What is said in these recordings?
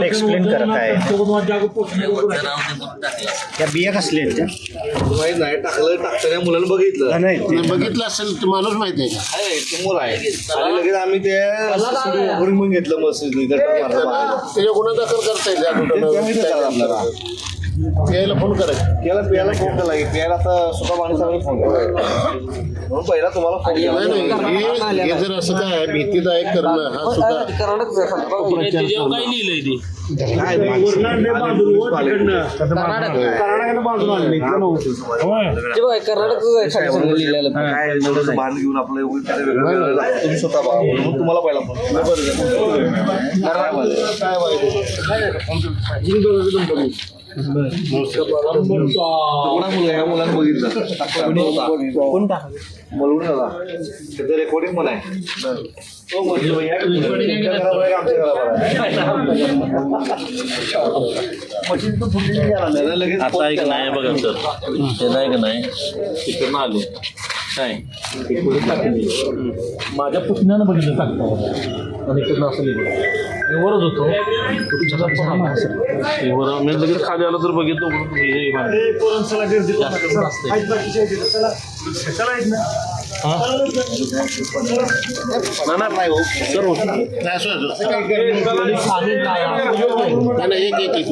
Explain करा काय त्या बिया कसल्या आहेत त्या? माहीत नाही टाकलं टाकताना मुलांना बघितलं. नाही ते- बघितलं असेल तर माणूस माहिती आहे का? आहे, ते मुलं आहे. आणि लगेच आम्ही ते घेतलं मस्त त्याच्या गुन्हा दाखल करता येईल आपल्याला यायला फोन करायचं. त्याला प्यायला फोन केला. की प्यायला आता सुद्धा माणसाला फोन केला. म्हणून पहिला तुम्हाला फोन केला. नाही नाही हे- हे जर असं काय भीतीदायक करणं हा सुद्धा. त्याच्यावर काय लिहिलंय ते? लिहिलेलं काय एवढं भान घेऊन आपलं एवढं काय वेगळं वेगळं लागतं. तुम्ही स्वतः बघा म्हणून तुम्हाला पहिला फोन कोणा मुलं या मुलांना बघितलं. बोलवून आला त्याचं रेकॉर्डिंग पण आहे. आता केला. नाही बघा सर ते नाही का नाही. तिकडनं आले. काय माझ्या पुतण्यानं बघितलं टाकता आणि इकडनं असं लिहिलं. मी वरच होतो. वर मी लगेच खाली आलं तर बघितलं हे- हे. हा? नाही, हो. सर होतं. नाही, एक एक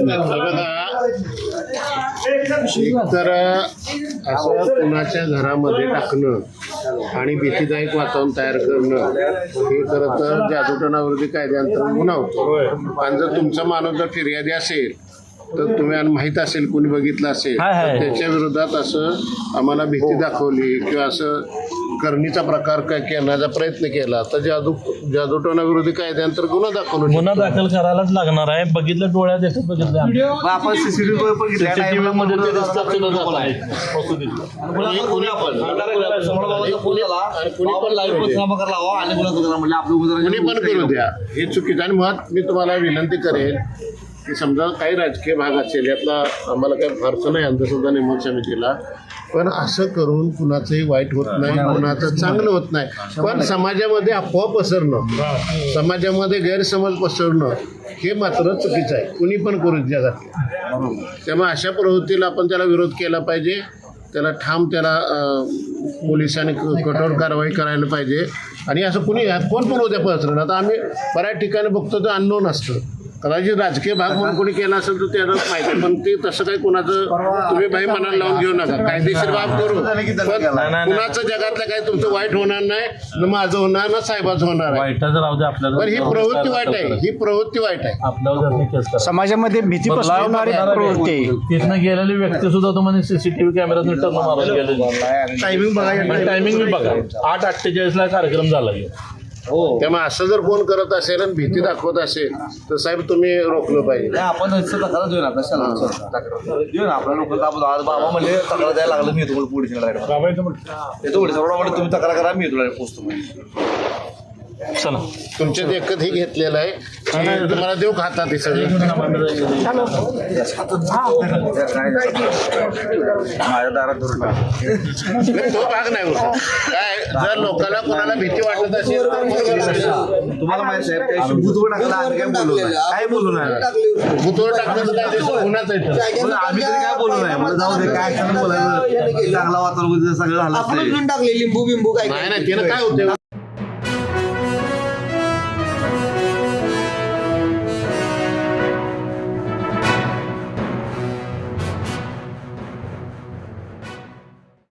तर असं कुणाच्या घरामध्ये टाकणं आणि भीतीदायक वातावरण तयार करणं हे खरं तर जादूटोणाविरोधी कायद्यांतर्गत गुन्हा होतो. आणि जर तुमचा माणूस जर फिर्यादी असेल तर तुम्ही आणि माहीत असेल कोणी बघितलं असेल हाय, हाय. तर त्याच्या विरोधात असं आम्हाला भीती दाखवली किंवा असं करणीचा प्रकार काय करण्याचा प्रयत्न केला. तर जादू जादूटोणाविरोधी कायद्याअंतर्गत गुन्हा दाखवून गुन्हा दाखल करायलाच लागणार आहे. बघितलं डोळ्यात येतात बघितलं आम्ही. मग आपण सीसीटीव्ही बघितलं. CCTV मध्ये ते दिसतं ते नजर आहे. बसू दे. कोणी कोणी आपण समोर बाबाचा फोन आला. आणि कोणी पण करा म्हणजे करू द्या. हे चुकीचं आणि मुळात मी तुम्हाला विनंती करेन की समजा काही राजकीय भाग असेल यातला आम्हाला काही फारसं नाही अंधश्रद्धा नेमक समितीला. पण असं करून कुणाचंही वाईट होत नाही कुणाचं चांगलं होत नाही. पण समाजामध्ये अफवा पसरणं समाजामध्ये गैरसमज पसरणं हे मात्र चुकीचं आहे. कुणी पण करू जगात त्यामुळे अशा प्रवृत्तीला आपण त्याला विरोध केला पाहिजे. त्याला ठाम त्याला पोलिसांनी क- कठोर कारवाई करायला पाहिजे. आणि असं कुणी कोण पण उद्या पसरण. आता आम्ही बऱ्याच ठिकाणी बघतो तर अननोन असतं. कदाचित राजकीय भाग म्हणून कोणी केला असेल तर त्याला माहिती. पण ते तसं काही कुणाचं तुम्ही बाई मनाला लावून घेऊ नका. कायदेशीर बाब करू. पण कुणाचं जगातलं काही तुमचं वाईट होणार नाही न माझं होणार ना साहेबाचं होणार आहे. पण ही प्रवृत्ती वाईट आहे. ही प्रवृत्ती वाईट आहे. समाजामध्ये भीती पसरवणारी प्रवृत्ती तिथनं गेलेली व्यक्ती सुद्धा तुम्हाला सीसीटीव्ही कॅमेरा टर्न मारून गेलेली. टायमिंग बघा टायमिंग मी बघा. आठ अठ्ठेचाळीस ला कार्यक्रम झाला. त्यामुळे असं जर कोण करत असेल आणि भीती दाखवत असेल तर साहेब तुम्ही रोखलं पाहिजे. नाही आपण तक्रार देऊ ना कशाला तक्रार देऊ ना आपल्या लोक आज बाबा म्हणले तक्रार द्यायला लागलं मी येतो म्हणून पोलीस येतो पोलीस म्हणले तुम्ही तक्रार करा मी येतो पोस्टमध्ये चला. तुमच्यात एकच हे घेतलेलं आहे. की तुम्हाला देऊ खातात हे सगळे? माझ्या दारात धरून नाही, तो भाग नाही होता काय जर लोकांना कोणाला भीती वाटत असेल तर. तुम्हाला माहिती आहे भूतवर टाकला आम्ही काय बोललो नाही. काय बोललो नाही. भूतवर टाकलं तर काय गुन्हाच आहे आम्ही तरी काय बोललो नाही. मला जाऊ दे काय बोलायचं. चांगला वातावरण सगळं झालं टाकले लिंबू बिंबू काय नाही नाही त्यानं काय होते